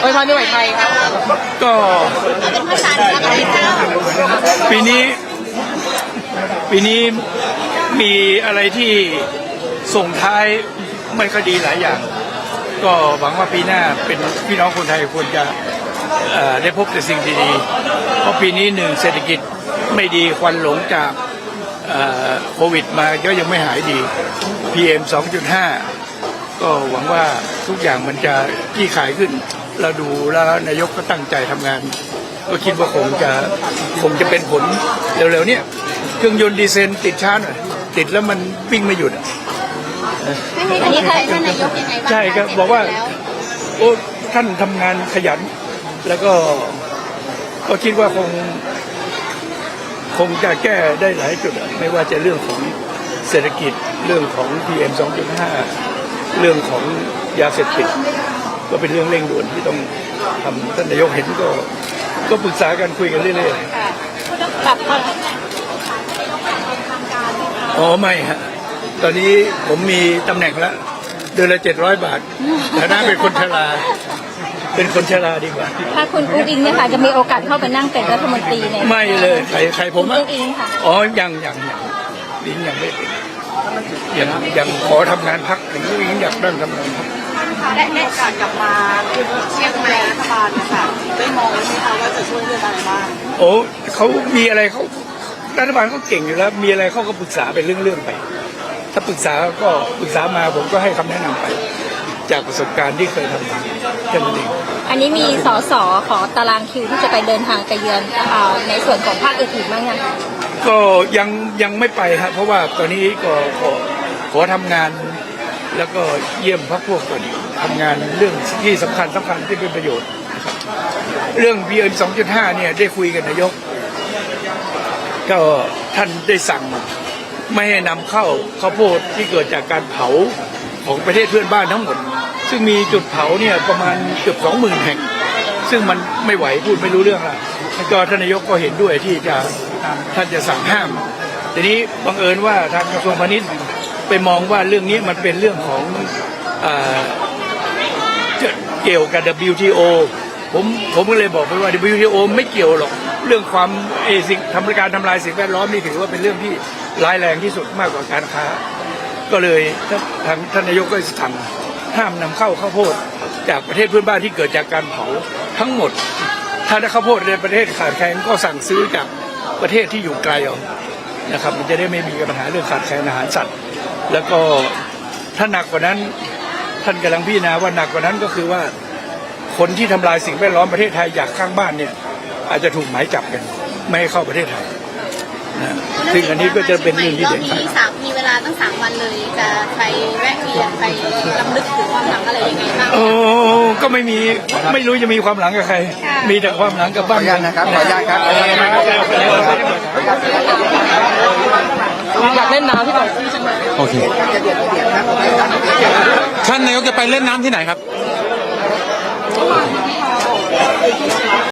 โอ้ยพรปีใหม่ไทยครับก็เป็นภาษาเหนือกับเจ้าปีนี้ปีนี้มีอะไรที่ส่งท้ายไม่ค่อยดีหลายอย่าง ก็หวังว่าปีหน้าเป็นพี่น้องคนไทยควรจะได้พบแต่สิ่งดีๆเพราะปีนี้หนึ่งเศรษฐกิจไม่ดีควันหลงจากโควิดมาก็ยังไม่หายดี PM 2.5 ก็หวังว่าทุกอย่างมันจะขี้ขายขึ้น เราดูแล้วนายกก็ตั้งใจทำงาน ก็คิดว่าคงจะคงจะเป็นผลเร็วๆเนี่ยเครื่องยนต์ดีเซลติดช้าหน่อยติดแล้วมันวิ่งไม่หยุดอะอันนี้ใครท่านนายกยังไงบ้างใช่ครับบอกว่า โอ้ท่านทำงานขยัน แล้วก็ก็คิดว่าคง คงจะแก้ได้หลายจุดอะไม่ว่าจะเรื่องของเศรษฐกิจเรื่องของ PM 2.5 เรื่องของยาเสพติดก็เป็นเรื่องเร่งด่วนที่ต้องทำท่านนายกเห็นก็ ก็ปรึกษากันคุยกันเรื่อยๆปรับอ๋อไม่ฮะตอนนี้ผมมีตำแหน่งแล้วเดือนละเจ็ดร้อยบาทฐานะเป็นคนชราเป็นคนชราดีกว่า ถ้าคุณอุ้งอิงเนี่ยค่ะจะมีโอกาสเข้าไปนั่งเป็นรัฐมนตรีในไม่เลยใครใครผมอะอุ้งอิงค่ะอ๋อยังยังยังลิงยังไม่เป็น ยังยังขอทำงานพักถึงลิงอยากนั่งทำงานพักและในการกลับมาเชียงใหม่รัฐบาลนะคะได้มองไหมคะว่าจะช่วยเรื่องอะไรบ้างโอ้เขามีอะไรเขารัฐบาลเขาเก่งอยู่แล้ว มีอะไรเขาก็ปรึกษาเป็นเรื่องๆไป ถ้าปรึกษาก็ปรึกษามาผมก็ให้คำแนะนำไป จากประสบการณ์ที่เคยทำมาแค่นั้นเองอันนี้มีสสขอตารางคิวที่จะไปเดินทางไปเยือนเอ่อในส่วนของภาคอื่นๆบ้างยังคะ ก็ยังยังไม่ไปฮะเพราะว่าตอนนี้ก็ขอ ขอทำงานแล้วก็เยี่ยมพักพวกก่อนทำงานเรื่องที่สำคัญสำคัญที่เป็นประโยชน์ เรื่อง p น2.5 เนี่ยได้คุยกับนายก ก็ท่านได้สั่งไม่ให้นำเข้าข้าวโพดที่เกิดจากการเผาของประเทศเพื่อนบ้านทั้งหมด ซึ่งมีจุดเผาเนี่ยประมาณเกือบสองหมื่นแห่ง ซึ่งมันไม่ไหวพูดไม่รู้เรื่องละแล้วก็ท่านนายกก็เห็นด้วยที่จะท่านจะสั่งห้าม ทีนี้บังเอิญว่าทางกระทรวงพาณิชย์ ไปมองว่าเรื่องนี้มันเป็นเรื่องของเอ่อเกี่ยวกับ WTO ผมผมก็เลยบอกไปว่า WTO ไม่เกี่ยวหรอกเรื่องความเอสิ่งทำการทำลายสิ่งแวดล้อมนี่ถือว่าเป็นเรื่องที่ร้ายแรงที่สุดมากกว่าการค้า ก็เลยทางท่านนายกก็สั่งห้ามนำเข้าข้าวโพดจากประเทศเพื่อนบ้านที่เกิดจากการเผาทั้งหมด ถ้าได้ข้าวโพดในประเทศขาดแคลนก็สั่งซื้อจากประเทศที่อยู่ไกลเอานะครับมันจะได้ไม่มีปัญหาเรื่องขาดแคลนอาหารสัตว์ แล้วก็ถ้าหนักกว่านั้นท่านกำลังพิจารณาว่าหนักกว่านั้นก็คือว่าคนที่ทำลายสิ่งแวดล้อมประเทศไทยอยากข้างบ้านเนี่ย อาจจะถูกหมายจับกันไม่ให้เข้าประเทศไทยนะซึ่งอันนี้ก็จะเป็นเรื่องที่เด็ดขาดมีสามมีเวลาตั้งสามวันเลยจะไปแวะเวียนไปรำลึกถึงความหลังอะไรยังไงบ้างโอ้ก็ไม่มีไม่รู้จะมีความหลังกับใคร มีแต่ความหลังกับบ้านขออนุญาตนะครับขออนุญาตครับ อยากเล่นน้ำที่ต่างโอเคท่านนายกจะไปเล่นน้ำที่ไหนครับ